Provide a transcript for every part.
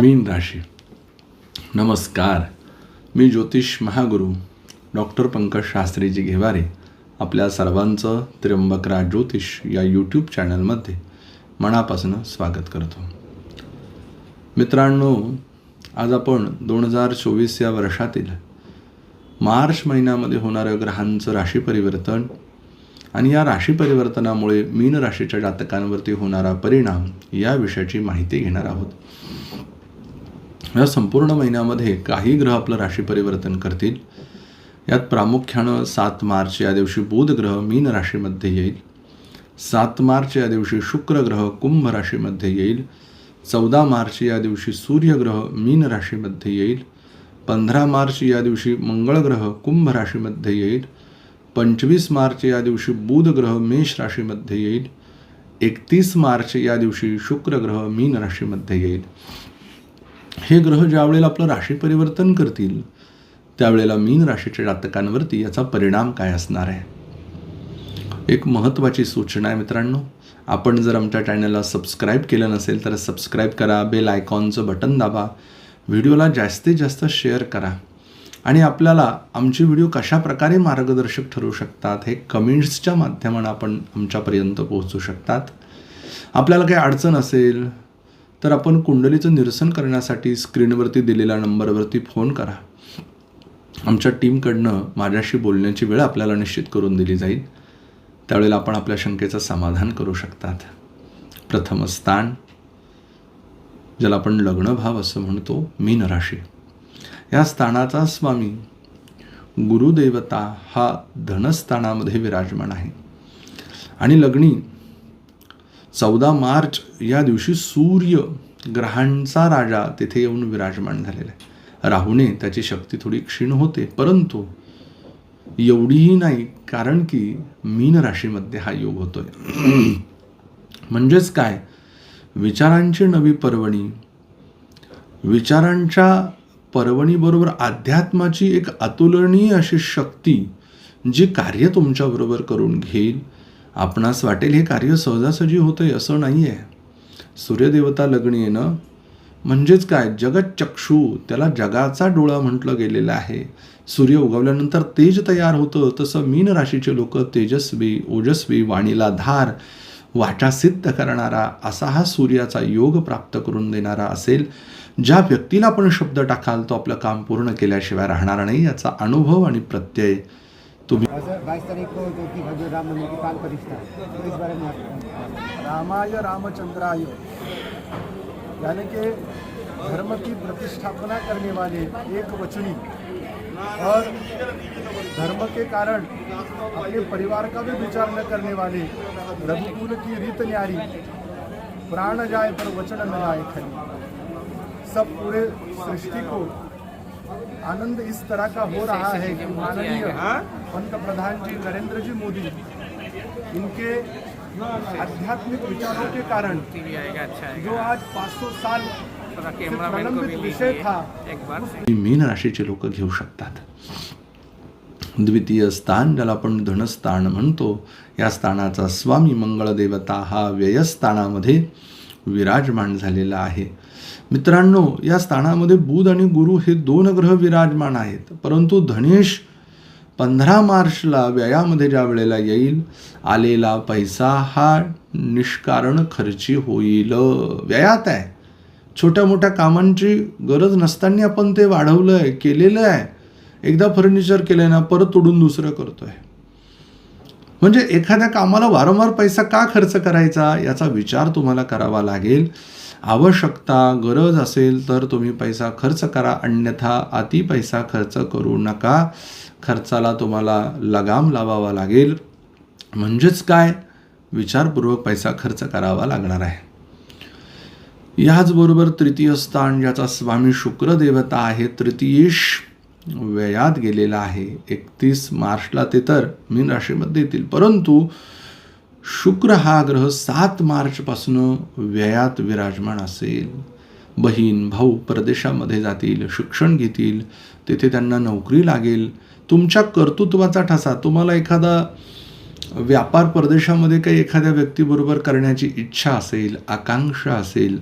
मीन राशी. नमस्कार. मी ज्योतिष महागुरू डॉक्टर पंकज शास्त्रीजी घेवारे आपल्या सर्वांचं त्र्यंबकरा ज्योतिष या यूट्यूब चॅनलमध्ये मनापासून स्वागत करतो. मित्रांनो आज आपण दोन हजार चोवीस या वर्षातील मार्च महिन्यामध्ये होणारं ग्रहांचं राशी परिवर्तन आणि या राशी परिवर्तनामुळे मीन राशीच्या जातकांवरती होणारा परिणाम या विषयाची माहिती घेणार आहोत. या संपूर्ण महिन्यामध्ये काही ग्रह आपलं राशी परिवर्तन करतील. यात प्रामुख्यानं सात मार्च या दिवशी बुध ग्रह मीन राशीमध्ये येईल. सात मार्च या दिवशी शुक्र ग्रह कुंभ राशीमध्ये येईल. चौदा मार्च या दिवशी सूर्यग्रह मीन राशीमध्ये येईल. पंधरा मार्च या दिवशी मंगळ ग्रह कुंभ राशीमध्ये येईल. पंचवीस मार्च या दिवशी बुध ग्रह मेष राशीमध्ये येईल. एकतीस मार्च या दिवशी शुक्र ग्रह मीन राशीमध्ये येईल. हे ग्रह ज्या वेळेला आपलं राशी परिवर्तन करतील त्यावेळेला मीन राशीच्या जातकांवरती याचा परिणाम काय असणार आहे? एक महत्त्वाची सूचना आहे मित्रांनो. आपण जर आमच्या चॅनलला सबस्क्राईब केलं नसेल तर सबस्क्राईब करा बेल आयकॉनचं बटन दाबा व्हिडिओला जास्तीत जास्त शेअर करा. आणि आपल्याला आमचे व्हिडिओ कशा प्रकारे मार्गदर्शक ठरू शकतात हे कमेंट्सच्या माध्यमानं आपण आमच्यापर्यंत पोहोचू शकतात. आपल्याला काही अडचण असेल तर आपण कुंडलीचं निरसन करण्यासाठी स्क्रीनवरती दिलेल्या नंबरवरती फोन करा. आमच्या टीमकडनं माझ्याशी बोलण्याची वेळ आपल्याला निश्चित करून दिली जाईल. त्यावेळेला आपण आपल्या शंकेचं समाधान करू शकतात. प्रथम स्थान ज्याला आपण लग्नभाव असं म्हणतो मीन राशी. या स्थानाचा स्वामी गुरुदेवता हा धनस्थानामध्ये विराजमान आहे. आणि लग्नी चौदा मार्च या दिवशी सूर्य ग्रहांचा राजा तिथे येऊन विराजमान झालेला आहे. राहूने त्याची शक्ती थोडी क्षीण होते परंतु एवढीही नाही कारण की मीन राशीमध्ये हा योग होतोय. म्हणजेच काय? विचारांची नवी पर्वणी. विचारांच्या पर्वणीबरोबर अध्यात्माची एक अतुलनीय अशी शक्ती जी कार्य तुमच्याबरोबर करून घेईल आपणास वाटेल हे कार्य सहजासहजी होतंय असं नाही आहे सूर्यदेवता लग्नी येणं म्हणजेच काय? जगच्चक्षू त्याला जगाचा डोळा म्हटलं गेलेलं आहे. सूर्य उगवल्यानंतर तेज तयार होतं तसं मीन राशीचे लोक तेजस्वी ओजस्वी वाणीला धार वाचा सिद्ध करणारा असा हा सूर्याचा योग प्राप्त करून देणारा असेल ज्या व्यक्तीला आपण शब्द टाकाल तो आपलं काम पूर्ण केल्याशिवाय राहणार नाही याचा अनुभव आणि प्रत्यय और बाईस तारीख को जो कि भगवान राम मंदिर की प्राण प्रतिष्ठा तो इस बारे में रामाय रामचंद्राय। यानी कि धर्म की प्रतिष्ठापना करने वाले एक वचनी। और धर्म के कारण अपने परिवार का भी विचार न करने वाले रघुकुल की रीत न्यारी प्राण जाए पर वचन न आए खरी। सब पूरे सृष्टि को आनंद इस तरह का हो रहा है कि माननीय पंत प्रधान जी नरेंद्र जी मोदी इनके आध्यात्मिक विचारों के कारण टीवी आएगा अच्छा जो आज 500 साल थोड़ा से कैमरामैन को भी प्रलंबित विषय लीजिए था। एक बार। मीन राशीचे लोक घेऊ शकतात। द्वितीय स्थान ज्याला आपण धनस्थान म्हणतो या स्थानाचा स्वामी मंगळ देवता हा व्ययस्थानामध्ये विराजमान झालेला आहे. मित्रांनो या स्थानामध्ये बुध आणि गुरु हे दोन ग्रह विराजमान आहेत. परंतु धनेश पंधरा मार्चला व्ययामध्ये ज्या वेळेला येईल आलेला पैसा हा निष्कारण खर्ची होईल. व्ययात आहे. छोट्या मोठ्या कामांची गरज नसताना आपण ते वाढवलं आहे केलेलं आहे एकदा फर्निचर केलं ना परत तोडून दुसरं करतो आहे म्हणजे एखाद्या कामाला वारंवार पैसा का खर्च करायचा याचा विचार तुम्हाला करावा लागेल. आवश्यकता गरज असेल तर तुम्ही पैसा खर्च करा अन्यथा अति पैसा खर्च करू नका. खर्चाला तुम्हाला लगाम लावावा लागेल. म्हणजेच काय? विचारपूर्वक पैसा खर्च करावा लागणार आहे. याचबरोबर तृतीय स्थान ज्याचा स्वामी शुक्र देवता आहे तृतीयेश व्ययात गेलेला आहे. एकतीस मार्चला ते तर मीन राशीमध्ये येतील. परंतु शुक्र हा ग्रह सात मार्चपासून व्ययात विराजमान असेल. बहीण भाऊ परदेशामध्ये जातील शिक्षण घेतील तिथे त्यांना नोकरी लागेल. तुमच्या कर्तृत्वाचा ठसा तुम्हाला एखादा व्यापार परदेशामध्ये काही एखाद्या व्यक्तीबरोबर करण्याची इच्छा असेल आकांक्षा असेल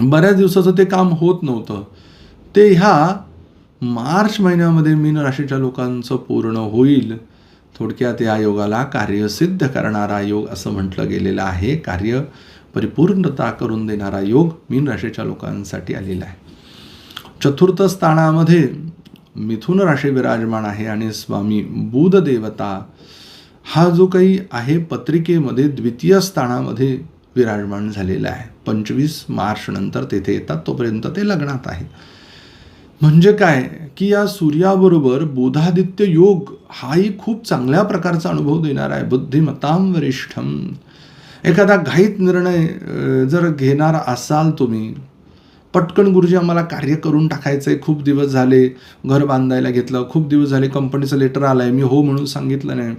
बऱ्याच दिवसाचं ते काम होत नव्हतं. ते ह्या मार्च महिन्यामध्ये मीन राशीच्या लोकांचं पूर्ण होईल. थोडक्यात या योगाला कार्यसिद्ध करणारा योग असं म्हटलं गेलेलं आहे. कार्य परिपूर्णता करून देणारा योग मीन राशीच्या लोकांसाठी आलेला आहे. चतुर्थ स्थानामध्ये मिथुन राशी विराजमान आहे आणि स्वामी बुध देवता हा जो काही आहे पत्रिकेमध्ये द्वितीय स्थानामध्ये विराजमान झालेला आहे. पंचवीस मार्च नंतर तेथे येतात तोपर्यंत ते लग्नात आहे. म्हणजे काय? की या सूर्याबरोबर बोधादित्य योग हाही खूप चांगल्या प्रकारचा अनुभव देणार आहे. बुद्धिमत्ताम वरिष्ठम. एखादा घाईत निर्णय जर घेणार असाल तुम्ही पटकन गुरुजी आम्हाला कार्य करून टाकायचं आहे खूप दिवस झाले घर बांधायला घेतलं. खूप दिवस झाले कंपनीचं लेटर आलं आहे मी हो म्हणून सांगितलं नाही.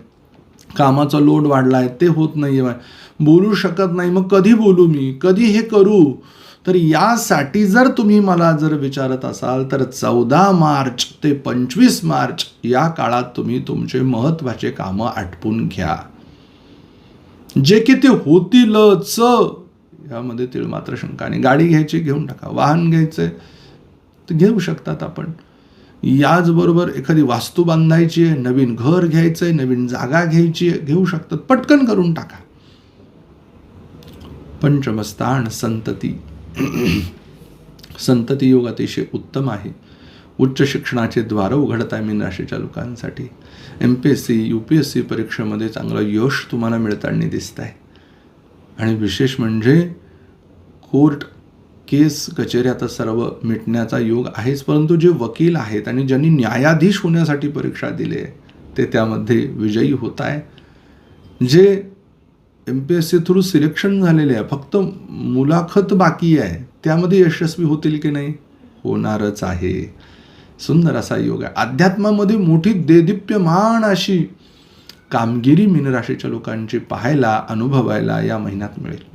कामाचा लोड वाढला आहे ते होत नाही आहे बोलू शकत नाही. मग कधी बोलू मी? कधी हे करू? तर यासाठी जर तुम्ही मला जर विचारत असाल तर चौदा मार्च ते पंचवीस मार्च या काळात तुम्ही तुमचे महत्त्वाचे कामं आटपून घ्या. जे की ते होतीलच यामध्ये तीळ मात्र शंका नाही गाडी घ्यायची घेऊन टाका. वाहन घ्यायचे तर घेऊ शकतात आपण. याचबरोबर एखादी वास्तू बांधायची आहे नवीन घर घ्यायचं आहे नवीन जागा घ्यायची आहे घेऊ शकतात. पटकन करून टाका. पंचमस्थान संतती. संतती योग अतिशय उत्तम आहे. उच्च शिक्षणाचे द्वार उघडत आहे मीन राशीच्या लोकांसाठी. M P S C U P S C परीक्षेमध्ये चांगलं यश तुम्हाला मिळताना दिसत आहे. आणि विशेष म्हणजे कोर्ट केस कचेऱ्या तर सर्व मिटण्याचा योग आहेच परंतु जे वकील आहेत आणि ज्यांनी न्यायाधीश होण्यासाठी परीक्षा दिली आहे ते त्यामध्ये विजयी होत आहे. जे M P S C through selection झालेले आहे. फक्त मुलाखत बाकी आहे. त्यामध्ये यशस्वी होतील की नाही? होणारच आहे. सुंदर असा योग आहे. अध्यात्मामध्ये मोठी देदीप्यमान अशी कामगिरी मीनराशीच्या लोकांची पाहायला अनुभवायला या महिन्यात मिळेल.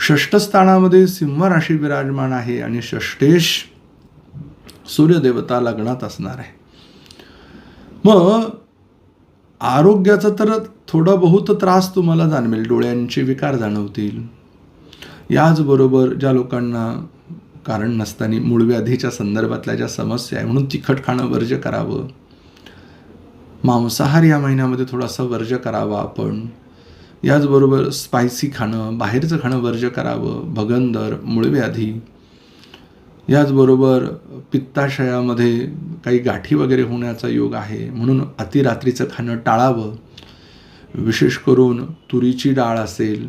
षष्ठ स्थानामध्ये सिंह राशी विराजमान आहे आणि षष्टेश सूर्यदेवता लग्नात असणार आहे. मग आरोग्याचा तर थोडा बहुत त्रास तुम्हाला जाणवेल डोळ्यांचे विकार जाणवतील. याचबरोबर ज्या लोकांना कारण नसताना मूळव्याधीच्या संदर्भातल्या ज्या समस्या आहे म्हणून तिखट खाणं वर्ज करावं. मांसाहार या महिन्यामध्ये थोडासा वर्ज करावा आपण. याचबरोबर स्पायसी खाणं बाहेरचं खाणं वर्ज करावं. भगंदर मूळव्याधी. याचबरोबर पित्ताशयामध्ये काही गाठी वगैरे होण्याचा योग आहे. म्हणून अतिरात्रीचं खाणं टाळावं. विशेष करून तुरीची डाळ असेल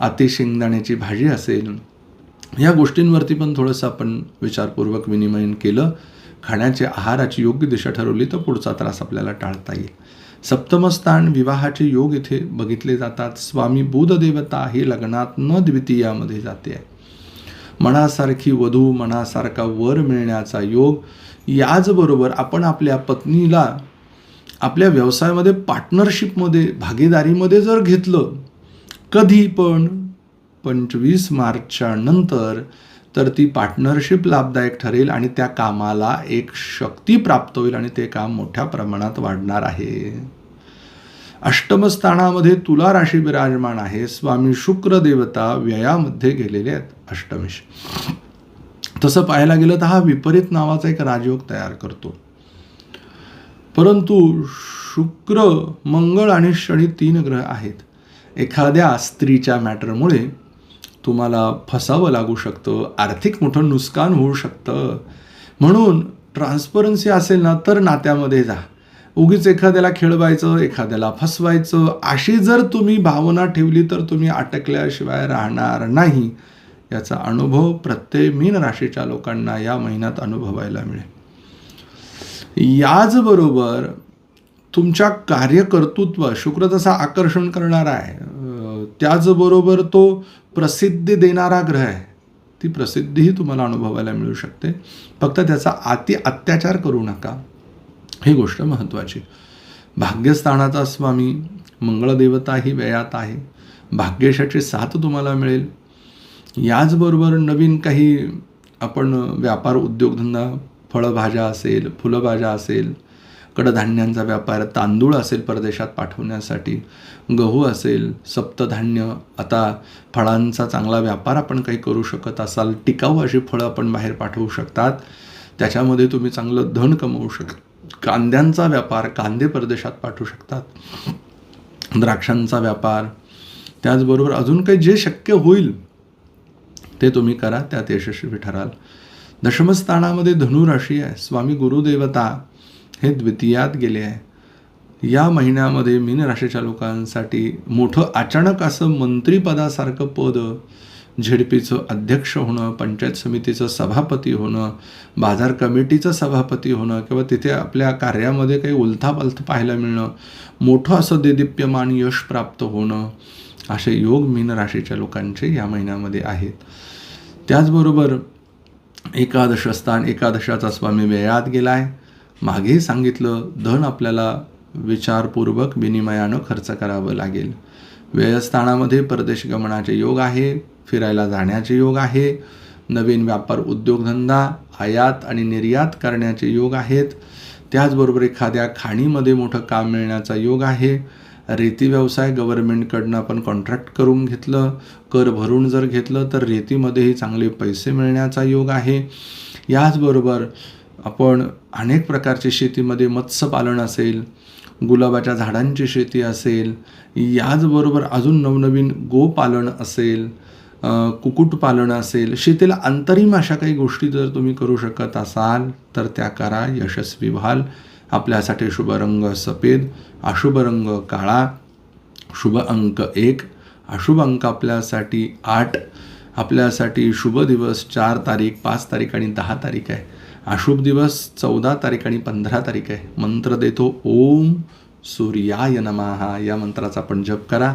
अति शेंगदाण्याची भाजी असेल या गोष्टींवरती पण थोडंसं आपण विचारपूर्वक विनिमयन केलं. खाण्याची आहाराची योग्य दिशा ठरवली तर पुढचा त्रास आपल्याला टाळता येईल. सप्तमस्थान विवाहाचे योग इथे बघितले जातात. स्वामी बुधदेवता ही लग्नात न द्वितीयामध्ये जाते. आहे मनासारखी वधू मनासारखा वर मिळण्याचा योग याचबरोबर आपण आपल्या पत्नीला आपल्या व्यवसायामध्ये पार्टनरशिपमध्ये भागीदारीमध्ये जर घेतलं कधी पण पंचवीस मार्चच्या नंतर तर ती पार्टनरशिप लाभदायक ठरेल आणि त्या कामाला एक शक्ती प्राप्त होईल आणि ते काम मोठ्या प्रमाणात वाढणार आहे. अष्टमस्थानामध्ये तुला राशी विराजमान आहे. स्वामी शुक्र देवता व्ययामध्ये गेलेले आहेत अष्टमेश. तसं पाहायला गेलं तर हा विपरीत नावाचा एक राजयोग तयार करतो. परंतु शुक्र मंगळ आणि शनी तीन ग्रह आहेत. एखाद्या स्त्रीच्या मॅटरमुळे तुम्हाला फसावं लागू शकतं आर्थिक मोठं नुकसान होऊ शकतं. म्हणून ट्रान्सपरन्सी असेल ना तर नात्यामध्ये जा. उगीच एखाद्याला खेळवायचं एखाद्याला फसवायचं अशी जर तुम्ही भावना ठेवली तर तुम्ही अटकल्याशिवाय राहणार नाही. याचा अनुभव प्रत्येक मीन राशीच्या लोकांना या महिन्यात अनुभवायला मिळेल. याचबरोबर तुमच्या कार्यकर्तृत्व शुक्र तसा आकर्षण करणारा आहे त्याचबरोबर तो प्रसिद्धी देणारा ग्रह आहे ती प्रसिद्धीही तुम्हाला अनुभवायला मिळू शकते. फक्त त्याचा अति अत्याचार करू नका. ही गोष्ट महत्त्वाची. भाग्यस्थानाचा स्वामी मंगळदेवता ही व्ययात आहे. भाग्यशाची साथ तुम्हाला मिळेल. याचबरोबर नवीन काही आपण व्यापार उद्योगधंदा फळभाज्या असेल फुलभाज्या असेल कडधान्यांचा व्यापार तांदूळ असेल परदेशात पाठवण्यासाठी गहू असेल सप्तधान्य आता फळांचा चांगला व्यापार आपण काही करू शकत असाल टिकाऊ अशी फळं आपण बाहेर पाठवू शकतात. त्याच्यामध्ये तुम्ही चांगलं धन कमवू शकता. कांद्यांचा व्यापार कांदे परदेशात पाठवू शकतात. द्राक्षांचा व्यापार. त्याचबरोबर अजून काही जे शक्य होईल ते तुम्ही करा त्यात यशस्वी ठराल. दशमस्थानामध्ये धनुराशी आहे. स्वामी गुरुदेवता हे द्वितीयात गेले आहे. या महिन्यामध्ये मीन राशीच्या लोकांसाठी मोठं अचानक असं मंत्रिपदासारखं पद झेडपीचं अध्यक्ष होणं पंचायत समितीचं सभापती होणं बाजार कमिटीचं सभापती होणं किंवा तिथे आपल्या कार्यामध्ये काही उलथापालथ पाहायला मिळणं मोठं असं देदीप्यमान यश प्राप्त होणं असे योग मीन राशीच्या लोकांचे या महिन्यामध्ये आहेत. त्याचबरोबर एकादश स्थान एकादशाचा स्वामी वेळात गेला आहे मागेही सांगितलं धन आपल्याला विचारपूर्वक विनिमयानं खर्च करावं लागेल. व्ययस्थानामध्ये परदेश गमनाचे योग आहे. फिरायला जाण्याचे योग आहे. नवीन व्यापार उद्योगधंदा आयात आणि निर्यात करण्याचे योग आहेत. त्याचबरोबर एखाद्या खाणीमध्ये मोठं काम मिळण्याचा योग आहे. रेती व्यवसाय गव्हर्नमेंटकडनं आपण कॉन्ट्रॅक्ट करून घेतलं. कर भरून जर घेतलं तर रेतीमध्येही चांगले पैसे मिळण्याचा योग आहे. याचबरोबर आपण अनेक प्रकारची शेतीमध्ये मत्स्यपालन असेल गुलाबाच्या झाडांची शेती असेल याचबरोबर अजून नवनवीन गोपालन असेल कुक्कुटपालन असेल शेतीला अंतरिम अशा काही गोष्टी जर तुम्ही करू शकत असाल तर त्या करा. यशस्वी व्हाल. आपल्यासाठी शुभ रंग सफेद अशुभ रंग काळा शुभ अंक एक अशुभ अंक आपल्यासाठी आठ आपल्यासाठी शुभ दिवस चार तारीख पाच तारीख आणि दहा तारीख आहे. अशुभ दिवस चौदा तारीख आणि पंधरा तारीख आहे. मंत्र देतो. ओम सूर्याय नमहा या मंत्राचा आपण जप करा.